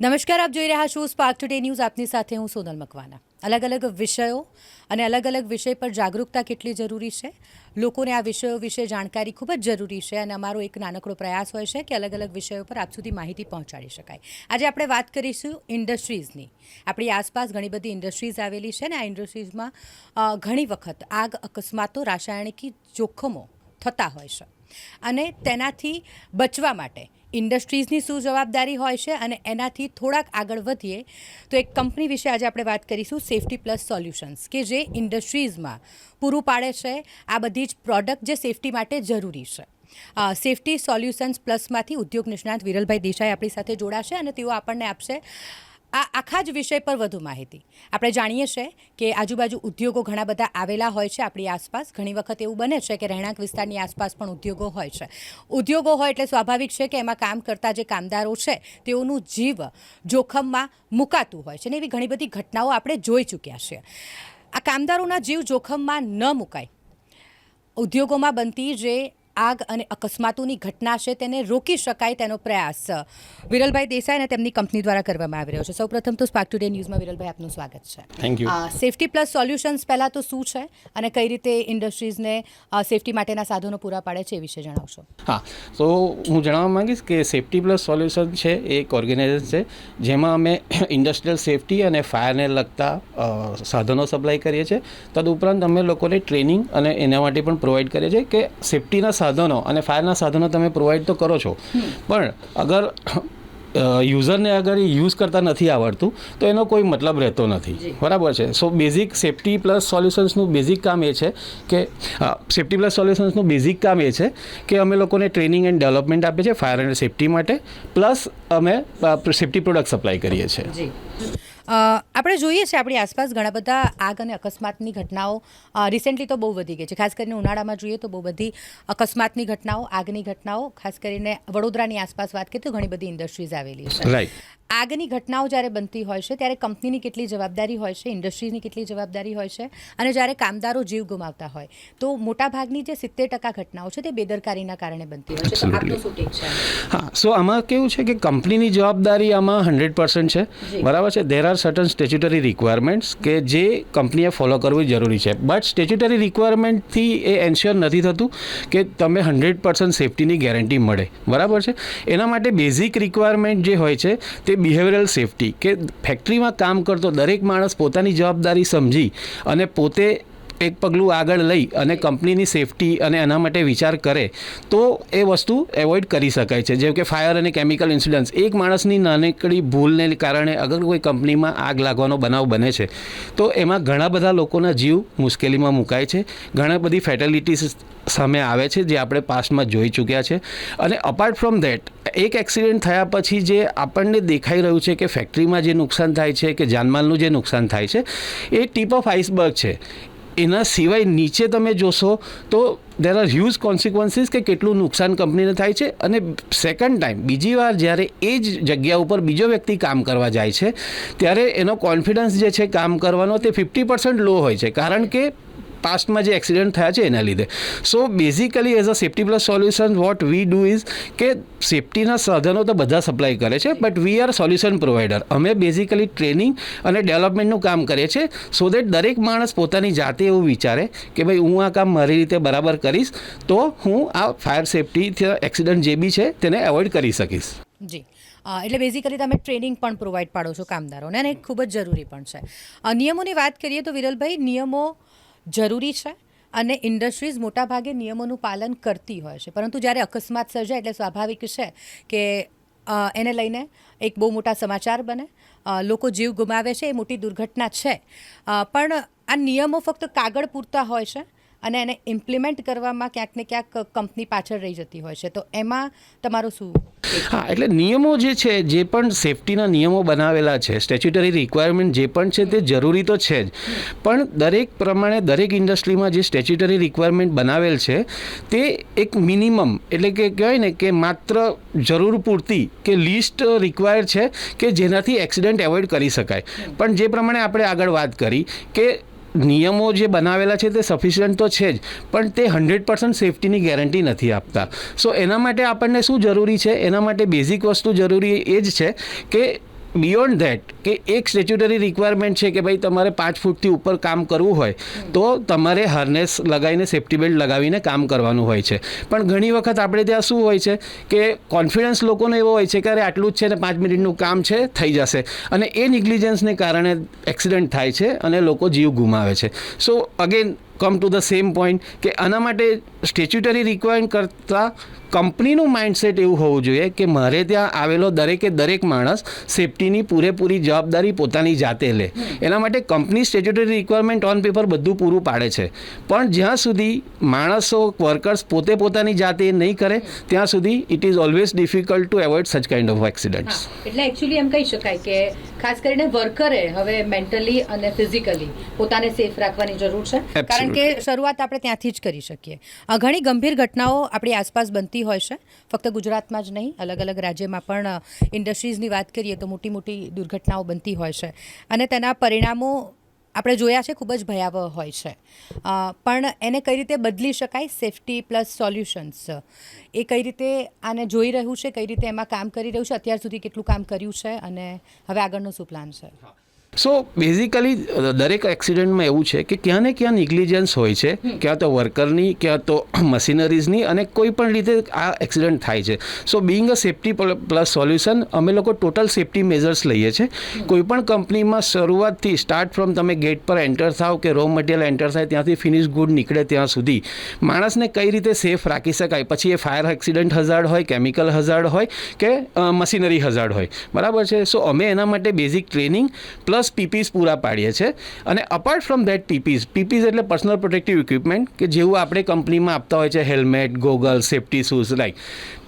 નમસ્કાર, આપ જોઈ રહ્યા છો સ્પાર્ક ટુડે ન્યૂઝ આપની સાથે હું સોનલ મકવાના અલગ અલગ વિષયો અને અલગ અલગ વિષય પર જાગૃતતા કેટલી જરૂરી છે? લોકોને આ વિષયો વિશે જાણકારી ખૂબ જ જરૂરી છે અને અમારો એક નાનકડો પ્રયાસ હોય છે કે અલગ અલગ વિષયો પર આપ સુધી માહિતી પહોંચાડી શકાય. આજે આપણે વાત કરીશું ઇન્ડસ્ટ્રીઝની. આપણી આસપાસ ઘણી બધી ઇન્ડસ્ટ્રીઝ આવેલી છે ને આ ઇન્ડસ્ટ્રીઝમાં ઘણી વખત આગ, અકસ્માતો, રાસાયણિકી જોખમો થતા હોય છે. અને તેનાથી બચવા માટે ઇન્ડસ્ટ્રીઝની શું જવાબદારી હોય છે અને એનાથી થોડાક આગળ વધીએ, તો એક કંપની વિશે આજે આપણે વાત કરીશું સેફટી પ્લસ સોલ્યુશન્સ કે જે ઇન્ડસ્ટ્રીઝમાં પૂરું પાડે છે. આ બધી જ પ્રોડક્ટ જે સેફટી માટે જરૂરી છે. સેફટી સોલ્યુશન્સ પ્લસમાંથી ઉદ્યોગ નિષ્ણાત વિરલભાઈ દેસાઈ આપણી સાથે જોડાશે અને તેઓ આપણને આપશે. આ આખા જ વિષય પર વધુ માહિતી. આપણે જાણીએ છીએ કે આજુબાજુ ઉદ્યોગો ઘણા બધા આવેલા હોય છે, આપણી આસપાસ. ઘણી વખત એવું બને છે કે રહેણાંક વિસ્તારની આસપાસ પણ ઉદ્યોગો હોય છે. ઉદ્યોગો હોય એટલે સ્વાભાવિક છે કે એમાં કામ કરતા જે કામદારો છે, તેઓનું જીવ જોખમમાં મુકાતું હોય છે ને એવી ઘણી બધી ઘટનાઓ આપણે જોઈ ચૂક્યા છીએ. આ કામદારોના જીવ જોખમમાં ન મુકાય. ઉદ્યોગોમાં બનતી જે આગ અને અકસ્માતોની ઘટના છે તેને રોકી શકાય તેનો પ્રયાસ વિરલભાઈ દેસાઈ અને તેમની કંપની દ્વારા કરવામાં આવી રહ્યો છે. સૌપ્રથમ તો સ્પાર્ક ટુડે ન્યૂઝમાં વિરલભાઈ આપનું સ્વાગત છે. Thank you safety plus solutions પહેલાં તો શું છે અને કઈ રીતે ઇન્ડસ્ટ્રીઝને સેફટી માટેના સાધનો પૂરા પાડે છે એ વિશે જણાવશો. હા તો હું જણાવવા માંગીશ કે સેફટી પ્લસ સોલ્યુશન છે એ એક ઓર્ગેનાઇઝેશન છે જેમાં અમે ઇન્ડસ્ટ્રીયલ સેફટી અને ફાયરને લગતા સાધનો સપ્લાય કરીએ છીએ. તદુપરાંત અમે લોકોને ટ્રેનિંગ અને એના માટે પણ પ્રોવાઈડ કરીએ છીએ કે સેફટીના સાધનો અને ફાયરના સાધનો તમે પ્રોવાઈડ તો કરો છો. પણ અગર યુઝરને અગર એ યુઝ કરતા નથી આવડતું તો એનો કોઈ મતલબ રહેતો નથી. બરાબર છે? સો બેઝિક સેફટી પ્લસ સોલ્યુશન્સનું બેઝિક કામ એ છે કે સેફટી પ્લસ સોલ્યુશન્સનું બેઝિક કામ એ છે કે અમે લોકોને ટ્રેનિંગ એન્ડ ડેવલપમેન્ટ આપીએ છીએ ફાયર એન્ડ સેફટી માટે પ્લસ અમે સેફ્ટી પ્રોડક્ટ સપ્લાય કરીએ છીએ. જી. આપણે જોઈએ છીએ આપણી આસપાસ ઘણા બધા આગ અને અકસ્માતની ઘટનાઓ રિસેન્ટલી તો બહુ વધી ગઈ છે. ખાસ કરીને ઉનાળામાં જોઈએ તો બહુ બધી અકસ્માતની ઘટનાઓ આગની ઘટનાઓ ખાસ કરીને વડોદરાની આસપાસ વાત કરીએ તો ઘણી બધી ઇન્ડસ્ટ્રીઝ આવેલી છે. આગની ઘટનાઓ જ્યારે બનતી હોય છે ત્યારે કંપનીની કેટલી જવાબદારી હોય છે ઇન્ડસ્ટ્રીની કેટલી જવાબદારી હોય છે અને જ્યારે કામદારો જીવ ગુમાવતા હોય તો મોટાભાગની જે સિત્તેર ટકા ઘટનાઓ છે તે બેદરકારીના કારણે બનતી હોય છે. છે? હા સો આમાં કેવું છે કે કંપનીની જવાબદારી આમાં હંડ્રેડ પર્સન્ટ છે. બરાબર છે? There are certain statutory requirements કે જે કંપનીએ ફોલો કરવી જરૂરી છે. બટ સ્ટેચ્યુટરી રિક્વાયરમેન્ટથી એ એન્શ્યોર નથી થતું કે તમે હંડ્રેડ પર્સન્ટ સેફટીની ગેરંટી મળે. બરાબર છે? એના માટે બેઝિક રિક્વાયરમેન્ટ જે હોય છે તે બિહેવિયરલ સેફટી કે ફેક્ટરીમાં કામ કરતો દરેક માણસ પોતાની જવાબદારી સમજી અને પોતે એક પગલું આગળ લઈ અને કંપનીની સેફટી અને એના માટે વિચાર કરે, તો એ વસ્તુ એવોઇડ કરી શકાય છે. જેમ કે ફાયર અને કેમિકલ ઇન્સિડન્ટ્સ એક માણસની નાનકડી ભૂલને કારણે અગર કોઈ કંપનીમાં આગ લાગવાનો બનાવ બને છે, તો એમાં ઘણા બધા લોકોના જીવ મુશ્કેલીમાં મુકાય છે. ઘણા બધી ફેટેલિટીસ સામે આવે છે જે આપણે પાસ્ટમાં જોઈ ચૂક્યા છે. અને અપાર્ટ ફ્રોમ ધેટ એક એક્સિડન્ટ થયા પછી જે આપણને દેખાઈ રહ્યું છે કે ફેક્ટરીમાં જે નુકસાન થાય છે, કે જાનમાલનું જે નુકસાન થાય છે, એ ટીપ ઓફ આઇસબર્ગ છે. એના સિવાય નીચે તમે જોશો તો દેર આર હ્યુઝ કોન્સિક્વન્સીસ કે કેટલું નુકસાન કંપનીને થાય છે અને સેકન્ડ ટાઈમ બીજી વાર જ્યારે એ જ જગ્યા ઉપર બીજો વ્યક્તિ કામ કરવા જાય છે, ત્યારે એનો કોન્ફિડન્સ જે છે કામ કરવાનો તે ફિફ્ટી પર્સન્ટ લો હોય છે. કારણ કે પાસ્ટમાં જે એક્સિડન્ટ થયા છે એના લીધે. So basically as a safety plus solution what we do is કે સેફ્ટીના સાધનો તો બધા સપ્લાય કરે છે but we are solution provider અમે બેઝિકલી ટ્રેનિંગ અને ડેવલપમેન્ટનું કામ કરીએ છીએ સો દેટ દરેક માણસ પોતાની જાતે એવું વિચારે કે ભાઈ, હું આ કામ મારી રીતે બરાબર કરીશ, તો હું આ ફાયર સેફટી એક્સિડન્ટ જે બી છે તેને એવોઇડ કરી શકીશ. જી. એટલે બેઝિકલી તમે ટ્રેનિંગ પણ પ્રોવાઈડ પાડો છો કામદારોને, અને ખૂબ જ જરૂરી પણ છે. નિયમોની વાત કરીએ તો વિરલભાઈ, નિયમો જરૂરી છે અને ઇન્ડસ્ટ્રીઝ મોટાભાગે નિયમોનું પાલન કરતી હોય છે. પરંતુ જ્યારે અકસ્માત સર્જાય એટલે સ્વાભાવિક છે કે એને લઈને એક બહુ મોટા સમાચાર બને. લોકો જીવ ગુમાવે છે, એ મોટી દુર્ઘટના છે. પણ આ નિયમો ફક્ત કાગળ પૂરતા હોય છે. અને એને ઇમ્પ્લિમેન્ટ કરવામાં ક્યાંક ને ક્યાંક કંપની પાછળ રહી જતી હોય છે. તો એમાં તમારું શું? હા, એટલે નિયમો જે છે, જે પણ સેફટીના નિયમો બનાવેલા છે સ્ટેચ્યુટરી રિક્વાયરમેન્ટ જે પણ છે તે જરૂરી તો છે જ. પણ દરેક પ્રમાણે દરેક ઇન્ડસ્ટ્રીમાં જે સ્ટેચ્યુટરી રિક્વાયરમેન્ટ બનાવેલ છે, તે એક મિનિમમ એટલે કે કહેવાય ને કે માત્ર જરૂર પૂરતી કે લિસ્ટ રિક્વાયર છે કે જેનાથી એક્સિડન્ટ એવોઇડ કરી શકાય. પણ જે પ્રમાણે આપણે આગળ વાત કરી કે નિયમો જે બનાવેલા છે તે સફિશિયન્ટ તો છે જ, પણ તે હંડ્રેડ પર્સન્ટ સેફટીની ગેરંટી નથી આપતા. સો એના માટે આપણને શું જરૂરી છે? એના માટે બેઝિક વસ્તુ જરૂરી એ જ છે કે બિયોન્ડ ધેટ કે એક સ્ટેચ્યુટરી રિક્વાયરમેન્ટ છે કે ભાઈ તમારે પાંચ ફૂટથી ઉપર કામ કરવું હોય, તો તમારે હાર્નેસ લગાવીને સેફ્ટી બેલ્ટ લગાવીને કામ કરવાનું હોય છે. પણ ઘણી વખત આપણે ત્યાં શું હોય છે કે કોન્ફિડન્સ લોકોનો એવો હોય છે કે અરે આટલું જ છે ને પાંચ મિનિટનું કામ છે, થઈ જશે. અને એ નિગ્લિજન્સને કારણે એક્સિડન્ટ થાય છે અને લોકો જીવ ગુમાવે છે. So again come to the same point કે આના માટે સ્ટેચ્યુટરી રિક્વાયરમેન્ટ કરતાં કંપનીનું માઇન્ડસેટ એવું હોવું જોઈએ કે મારે ત્યાં આવેલો દરેકે દરેક માણસ સેફટીની પૂરેપૂરી જવાબદારી પોતાની જાતે લે. એના માટે company statutory requirement on paper બધું પૂરું પાડે છે. પણ જ્યાં સુધી માણસો વર્કર્સ પોતે પોતાની જાતે નહીં કરે ત્યાં સુધી it is always difficult to avoid such kind of accidents એટલે એકચ્યુઅલી એમ કહી શકાય કે ખાસ કરીને વર્કરે હવે મેન્ટલી અને ફિઝિકલી પોતાને સેફ રાખવાની જરૂર છે. કારણ કે શરૂઆત આપણે ત્યાંથી જ કરી શકીએ. ઘણી ગંભીર ઘટનાઓ આપણી આસપાસ બનતી હોય છે. ફક્ત ગુજરાતમાં જ નહીં, અલગ અલગ રાજ્યમાં પણ ઇન્ડસ્ટ્રીઝની વાત કરીએ તો મોટી મોટી દુર્ઘટનાઓ બનતી હોય છે. અને તેના પરિણામો આપણે જોયા છે, ખૂબ જ ભયાવહ હોય છે. પણ એને કઈ રીતે બદલી શકાય? સેફટી પ્લસ સોલ્યુશન્સ એ કઈ રીતે આને જોઈ રહ્યું છે, કઈ રીતે એમાં કામ કરી રહ્યું છે, અત્યાર સુધી કેટલું કામ કર્યું છે, અને હવે આગળનો શું પ્લાન છે? સો બેઝિકલી દરેક એક્સિડન્ટમાં એવું છે કે ક્યાં ને ક્યાં નિગ્લિજન્સ હોય છે. ક્યાં તો વર્કરની ક્યાં તો મશીનરીઝની અને કોઈ પણ રીતે આ એક્સિડન્ટ થાય છે. So being a safety plus solution અમે લોકો ટોટલ સેફટી મેઝર્સ લઈએ છીએ. કોઈ પણ કંપનીમાં શરૂઆતથી સ્ટાર્ટ ફ્રોમ તમે ગેટ પર એન્ટર થાવ કે રો મટીરિયલ એન્ટર થાય ત્યાંથી ફિનિશ ગુડ નીકળે ત્યાં સુધી. માણસને કઈ રીતે સેફ રાખી શકાય? પછી એ ફાયર એક્સિડન્ટ હઝાર્ડ હોય કેમિકલ હઝાર્ડ હોય કે મશીનરી હઝાર્ડ હોય. બરાબર છે? સો અમે એના માટે બેઝિક ટ્રેનિંગ પ્લસ પીપીસ પૂરા પાડીએ છીએ અને apart from that PPEs PPEs એટલે પર્સનલ પ્રોટેક્ટિવ ઇક્વિપમેન્ટ કે જેવું આપણે કંપનીમાં આપતા હોય છે helmet goggle safety shoes like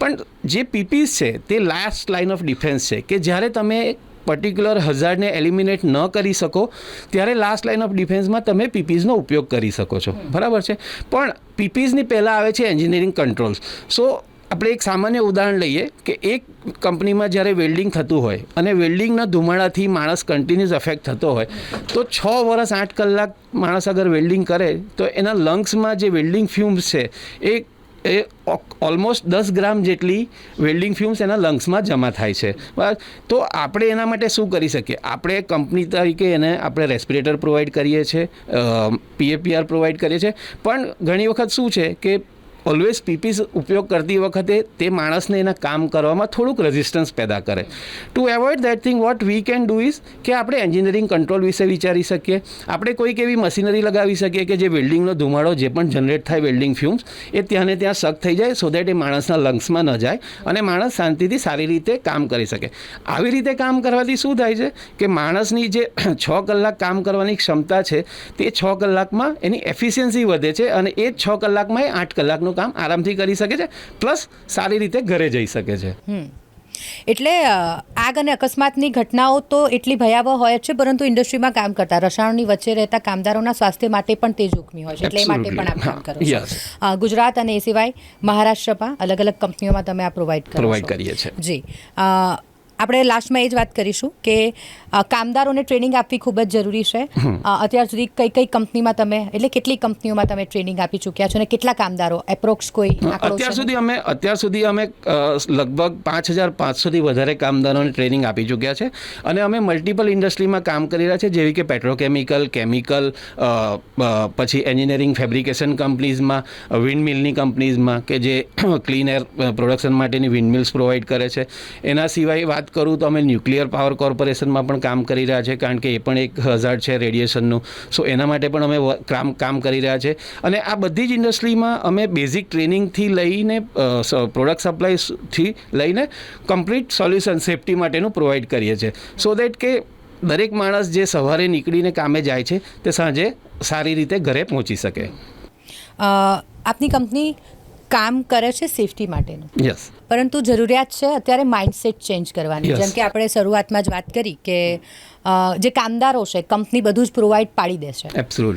પણ જે પીપીસ છે તે લાસ્ટ લાઇન ઓફ ડિફેન્સ છે કે જ્યારે તમે પર્ટિક્યુલર હઝાર્ડને એલિમિનેટ ન કરી શકો ત્યારે લાસ્ટ લાઇન ઓફ ડિફેન્સમાં તમે પીપીઝનો ઉપયોગ કરી શકો છો. બરાબર છે? પણ પીપીઝની પહેલાં આવે છે એન્જિનિયરિંગ કંટ્રોલ્સ સો આપણે એક સામાન્ય ઉદાહરણ લઈએ કે એક કંપનીમાં જ્યારે વેલ્ડિંગ થતું હોય અને વેલ્ડિંગના ધુમાડાથી માણસ કન્ટિન્યુઅસ અફેક્ટ થતો હોય, તો છ વર્ષ આઠ કલાક માણસ અગર વેલ્ડિંગ કરે, તો એના લંગ્સમાં જે વેલ્ડિંગ ફ્યુમ્સ છે, એ એ ઓલમોસ્ટ દસ ગ્રામ જેટલી વેલ્ડિંગ ફ્યુમ્સ એના લંગ્સમાં જમા થાય છે. તો આપણે એના માટે શું કરી શકીએ? આપણે કંપની તરીકે એને આપણે રેસ્પિરેટર પ્રોવાઈડ કરીએ છીએ પીએપીઆર પ્રોવાઈડ કરીએ છીએ પણ ઘણી વખત શું છે કે ઓલવેઝ પીપીસ ઉપયોગ કરતી વખતે તે માણસને એના કામ કરવામાં થોડુંક રેઝિસ્ટન્સ પેદા કરે. To avoid that thing what we can do is કે આપણે એન્જિનિયરિંગ કંટ્રોલ વિશે વિચારી શકીએ. આપણે કોઈક એવી મશીનરી લગાવી શકીએ કે જે વેલ્ડિંગનો ધુમાડો જે પણ જનરેટ થાય વેલ્ડિંગ ફ્યુમ્સ એ ત્યાં ને ત્યાં સક થઈ જાય સો દેટ એ માણસના લંગ્સમાં ન જાય અને માણસ શાંતિથી સારી રીતે કામ કરી શકે. આવી રીતે કામ કરવાથી શું થાય છે કે માણસની જે છ કલાક કામ કરવાની ક્ષમતા છે તે છ કલાકમાં એની એફિશિયન્સી વધે છે અને એ જ છ કલાકમાં એ આઠ કલાકનું કામ આરામથી કરી શકે છે પ્લસ સારી રીતે ઘરે જઈ શકે છે. એટલે આગ અને અકસ્માતની ઘટનાઓ તો એટલી ભયાવહ હોય છે પરંતુ ઇન્ડસ્ટ્રીમાં કામ કરતા રસાયણની વચ્ચે રહેતા કામદારોના સ્વાસ્થ્ય માટે પણ તે જોખમી હોય છે એટલે એ માટે પણ આપ કામ કરો છો. ગુજરાત અને એ સિવાય મહારાષ્ટ્રમાં અલગ અલગ કંપનીઓમાં તમે આ પ્રોવાઈડ કરો છો. કરીએ છીએ. જી. આપણે લાસ્ટમાં એ જ વાત કરીશું કે કામદારોને ટ્રેનિંગ આપવી ખૂબ જ જરૂરી છે. અત્યાર સુધી કઈ કઈ કંપનીમાં તમે એટલે કેટલી કંપનીઓમાં તમે ટ્રેનિંગ આપી ચૂક્યા છો અને કેટલા કામદારો એપ્રોક્સ કોઈ અત્યાર સુધી અમે અત્યાર સુધી અમે લગભગ પાંચ હજાર પાંચસોથી વધારે કામદારોને ટ્રેનિંગ આપી ચૂક્યા છે. અને અમે મલ્ટિપલ ઇન્ડસ્ટ્રીમાં કામ કરી રહ્યા છે જેવી કે પેટ્રોકેમિકલ કેમિકલ પછી એન્જિનિયરિંગ ફેબ્રિકેશન કંપનીઝમાં વિન્ડમિલની કંપનીઝમાં કે જે ક્લીન એર પ્રોડક્શન માટેની વિન્ડમિલ્સ પ્રોવાઈડ કરે છે. એના સિવાય વાત કરું તો અમે ન્યુક્લિયર પાવર કોર્પોરેશનમાં પણ કામ કરી રહ્યા છે, કારણ કે એ પણ એક હઝાર્ડ છે રેડિયેશનનું. સો એના માટે પણ અમે કામ કામ કરી રહ્યા છે. અને આ બધી જ ઇન્ડસ્ટ્રીમાં અમે બેઝિક ટ્રેનિંગથી લઈને પ્રોડક્ટ સપ્લાયથી લઈને કમ્પ્લીટ સોલ્યુશન સેફટી માટેનું પ્રોવાઈડ કરીએ છીએ. સો દેટ કે દરેક માણસ જે સવારે નીકળીને કામે જાય છે, તે સાંજે સારી રીતે ઘરે પહોંચી શકે. આપની કંપની કામ કરે છે સેફટી માટેનું. યસ પરંતુ જરૂરિયાત છે અત્યારે માઇન્ડસેટ ચેન્જ કરવાની. જેમ કે આપણે શરૂઆતમાં જ વાત કરી કે જે કામદારો છે કંપની બધું જ પ્રોવાઈડ પાડી દેશે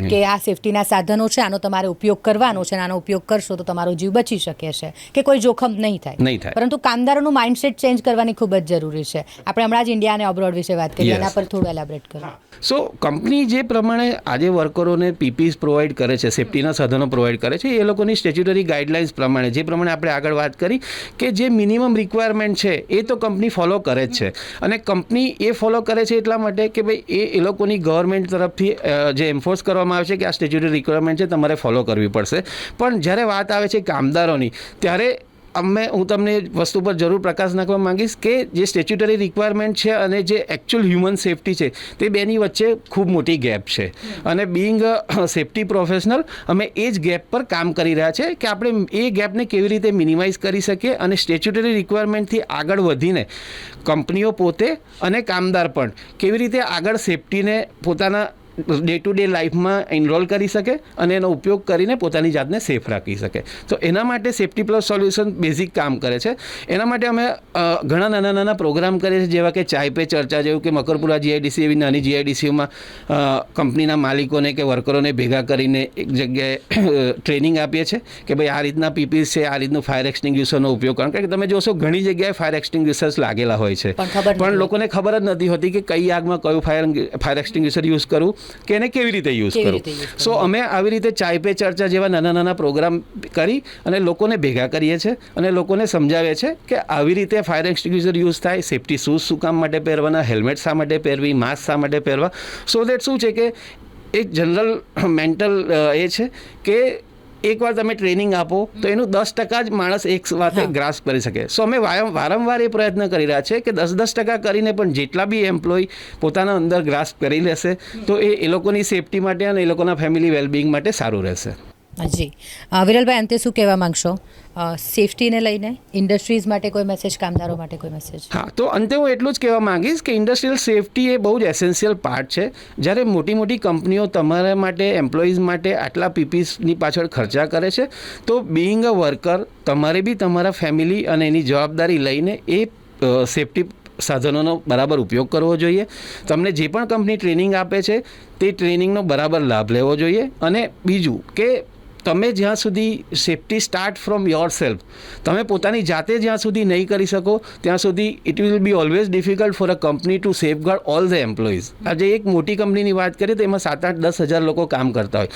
કે આ સેફટીના સાધનો છે આનો તમારે ઉપયોગ કરવાનો છે અને આનો ઉપયોગ કરશો તો તમારો જીવ બચી શકે છે કે કોઈ જોખમ નહીં થાય. નહીં થાય. પરંતુ કામદારોનું માઇન્ડસેટ ચેન્જ કરવાની ખૂબ જ જરૂરી છે. આપણે હમણાં જ ઇન્ડિયા અને અબ્રોડ વિશે વાત કરી એના પર થોડું એલાબરેટ કરો. સો કંપની જે પ્રમાણે આજે વર્કરોને પીપીસ પ્રોવાઈડ કરે છે સેફટીના સાધનો પ્રોવાઈડ કરે છે એ લોકોની સ્ટેચ્યુટરી ગાઈડલાઇન્સ પ્રમાણે જે પ્રમાણે આપણે આગળ વાત કરી કે જે મિનિમમ રિક્વાયરમેન્ટ છે એ તો કંપની ફોલો કરે જ છે. અને કંપની એ ફોલો કરે છે એટલા માટે કે ભાઈ, એ એ લોકોની ગવર્મેન્ટ તરફથી જે એન્ફોર્સ કરવામાં આવે છે કે આ સ્ટેચ્યુટરી રિક્વાયરમેન્ટ છે, તમારે ફોલો કરવી પડશે. પણ જ્યારે વાત આવે છે કામદારોની, ત્યારે અમે, હું તમને વસ્તુ પર જરૂર પ્રકાશ નાખવા માંગીશ કે જે સ્ટેચ્યુટરી રિક્વાયરમેન્ટ છે અને જે એકચ્યુઅલ હ્યુમન સેફટી છે, તે બેની વચ્ચે ખૂબ મોટી ગેપ છે. અને બિંગ સેફટી પ્રોફેશનલ અમે એ જ ગેપ પર કામ કરી રહ્યા છે કે આપણે એ ગેપને કેવી રીતે મિનિમાઇઝ કરી શકીએ અને સ્ટેચ્યુટરી રિક્વાયરમેન્ટથી આગળ વધીને કંપનીઓ પોતે અને કામદાર પણ કેવી રીતે આગળ સેફટીને પોતાના ડે ટુ ડે લાઈફમાં એનરોલ કરી શકે અને એનો ઉપયોગ કરીને પોતાની જાતને સેફ રાખી શકે. તો એના માટે સેફટી પ્લસ સોલ્યુશન બેઝિક કામ કરે છે. એના માટે અમે ઘણા નાના નાના પ્રોગ્રામ કરીએ છીએ જેવા કે ચાય પે ચર્ચા જેવું કે મકરપુરા જીઆઈડીસી એવી નાની જીઆઈડીસીઓમાં કંપનીના માલિકોને કે વર્કરોને ભેગા કરીને એક જગ્યાએ ટ્રેનિંગ આપીએ છીએ કે ભાઈ આ રીતના પીપીસ છે આ રીતનું ફાયર એક્સટિંગ્યુશરનો ઉપયોગ કરો કારણ કે તમે જોશો ઘણી જગ્યાએ ફાયર એક્સટિંગ્યુશર્સ લાગેલા હોય છે. પણ પણ લોકોને ખબર જ નથી હોતી કે કઈ આગમાં કયું ફાયર ફાયર એક્સટિંગ્યુશર યુઝ કરવું કે એને કેવી રીતે યુઝ કરવું. સો અમે આવી રીતે ચાય પે ચર્ચા જેવા નાના નાના પ્રોગ્રામ કરી અને લોકોને ભેગા કરીએ છીએ અને લોકોને સમજાવે છે કે આવી રીતે ફાયર એક્સટિંગ્યુશર યુઝ થાય સેફ્ટી શૂઝ શું કામ માટે પહેરવાના હેલ્મેટ શા માટે પહેરવી માસ્ક શા માટે પહેરવા સો દેટ શું છે કે એક જનરલ મેન્ટલ એ છે કે એકવાર તમે ટ્રેનિંગ આપો તો એનું દસ ટકા જ માણસ એક વાતે ગ્રાસ કરી શકે. સો અમે વારં- વારંવાર એ પ્રયત્ન કરી રહ્યા છે કે દસ દસ ટકા કરીને પણ જેટલા બી એમ્પ્લોય પોતાના અંદર ગ્રાસ કરી લેશે તો એ એ લોકોની સેફટી માટે અને એ લોકોના ફેમિલી વેલબિંગ માટે સારું રહેશે. જી. વિરલભાઈ, અંતે શું કહેવા માંગશો? સેફટીને લઈને? ઇન્ડસ્ટ્રીઝ માટે કોઈ મેસેજ કામદારો માટે કોઈ મેસેજ હા, તો અંતે હું એટલું જ કહેવા માંગીશ કે ઇન્ડસ્ટ્રીયલ સેફટી એ બહુ જ એસેન્શિયલ પાર્ટ છે. જ્યારે મોટી મોટી કંપનીઓ તમારા માટે એમ્પ્લોઈઝ માટે આટલા પીપીસની પાછળ ખર્ચા કરે છે, તો બિઈંગ અ વર્કર તમારે બી તમારા ફેમિલી અને એની જવાબદારી લઈને એ સેફટી સાધનોનો બરાબર ઉપયોગ કરવો જોઈએ. તમને જે પણ કંપની ટ્રેનિંગ આપે છે, તે ટ્રેનિંગનો બરાબર લાભ લેવો જોઈએ. અને બીજું કે તમે જ્યાં સુધી safety start from yourself તમે પોતાની જાતે જ્યાં સુધી નહીં કરી શકો, ત્યાં સુધી it will be always difficult for a company to safeguard all the employees આજે એક મોટી કંપનીની વાત કરીએ તો એમાં સાત આઠ દસ હજાર લોકો કામ કરતા હોય.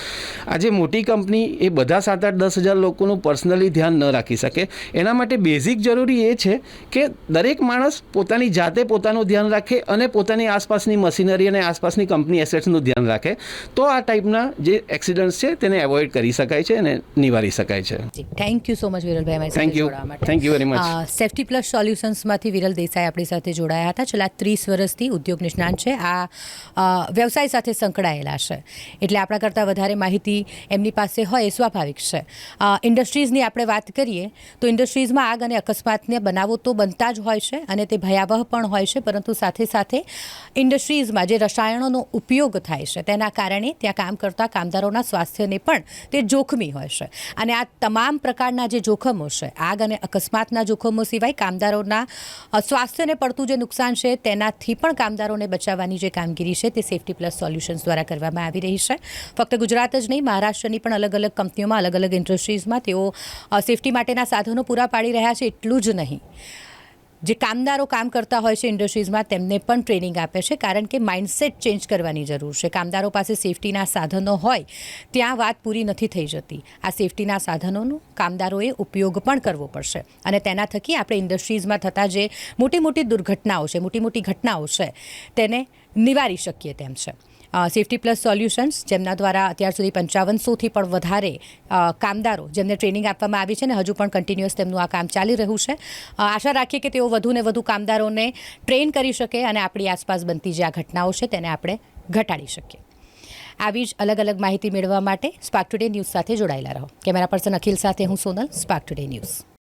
આજે મોટી કંપની એ બધા સાત આઠ દસ હજાર લોકોનું પર્સનલી ધ્યાન ન રાખી શકે. એના માટે બેઝિક જરૂરી એ છે કે દરેક માણસ પોતાની જાતે પોતાનું ધ્યાન રાખે અને પોતાની આસપાસની મશીનરી અને આસપાસની કંપની એસેટ્સનું ધ્યાન રાખે. તો આ ટાઈપના જે એક્સિડન્ટ્સ છે તેને એવોઇડ કરી શકાય છે અને નિવારી શકાય છે. થેન્ક યુ સો મચ વિરલભાઈ અમારી thank you thank you very much safety plus સોલ્યુશન્સમાંથી Viral Desai આપણી સાથે જોડાયા હતા. છેલ્લા ત્રીસ વર્ષથી ઉદ્યોગ નિષ્ણાંત છે. આ વ્યવસાય સાથે સંકળાયેલા છે. એટલે આપણા કરતાં વધારે માહિતી એમની પાસે હોય એ સ્વાભાવિક છે. ઇન્ડસ્ટ્રીઝની આપણે વાત કરીએ તો ઇન્ડસ્ટ્રીઝમાં આગ અને અકસ્માતને બનાવો તો બનતા જ હોય છે અને તે ભયાવહ પણ હોય છે પરંતુ સાથે સાથે ઇન્ડસ્ટ્રીઝમાં જે રસાયણોનો ઉપયોગ થાય છે તેના કારણે ત્યાં કામ કરતા કામદારોના સ્વાસ્થ્યને પણ તે જોખમી હોય છે. અને આ તમામ પ્રકારના જે જોખમો છે, આગ અને અકસ્માતના જોખમો સિવાય કામદારોના સ્વાસ્થ્યને પડતું જે નુકસાન છે, તેનાથી પણ કામદારોને બચાવવાની જે કામગીરી છે, તે સેફટી પ્લસ સોલ્યુશન્સ દ્વારા કરવામાં આવી રહી છે. ફક્ત ગુજરાત જ નહીં, મહારાષ્ટ્રની પણ અલગ અલગ કંપનીઓમાં અલગ અલગ ઇન્ડસ્ટ્રીઝમાં તેઓ સેફટી માટેના સાધનો પૂરા પાડી રહ્યા છે, એટલું જ નહીં. જે કામદારો કામ કરતા હોય છે ઇન્ડસ્ટ્રીઝમાં, તેમને પણ ટ્રેનિંગ આપે છે, કારણ કે માઇન્ડસેટ ચેન્જ કરવાની જરૂર છે. કામદારો પાસે સેફટીના સાધનો હોય, ત્યાં વાત પૂરી નથી થઈ જતી. આ સેફટીના સાધનોનો કામદારોએ ઉપયોગ પણ કરવો પડશે. અને તેના થકી આપણે ઇન્ડસ્ટ્રીઝમાં થતા જે મોટી મોટી દુર્ઘટનાઓ છે મોટી મોટી ઘટનાઓ છે, તેને નિવારી શકીએ તેમ છે. સેફટી પ્લસ સોલ્યુશન્સ જેમના દ્વારા અત્યાર સુધી પંચાવનસોથી પણ વધારે કામદારો જેમને ટ્રેનિંગ આપવામાં આવી છે ને હજુ પણ કન્ટિન્યુઅસ તેમનું આ કામ ચાલી રહ્યું છે. આશા રાખીએ કે તેઓ વધુ ને વધુ કામદારોને ટ્રેન કરી શકે અને આપણી આસપાસ બનતી જે આ ઘટનાઓ છે તેને આપણે ઘટાડી શકીએ. આવી જ અલગ અલગ માહિતી મેળવવા માટે સ્પાર્ક ટુડે ન્યૂઝ સાથે જોડાયેલા રહો. કેમેરા પર્સન અખિલ સાથે હું સોનલ સ્પાર્ક ટુડે ન્યૂઝ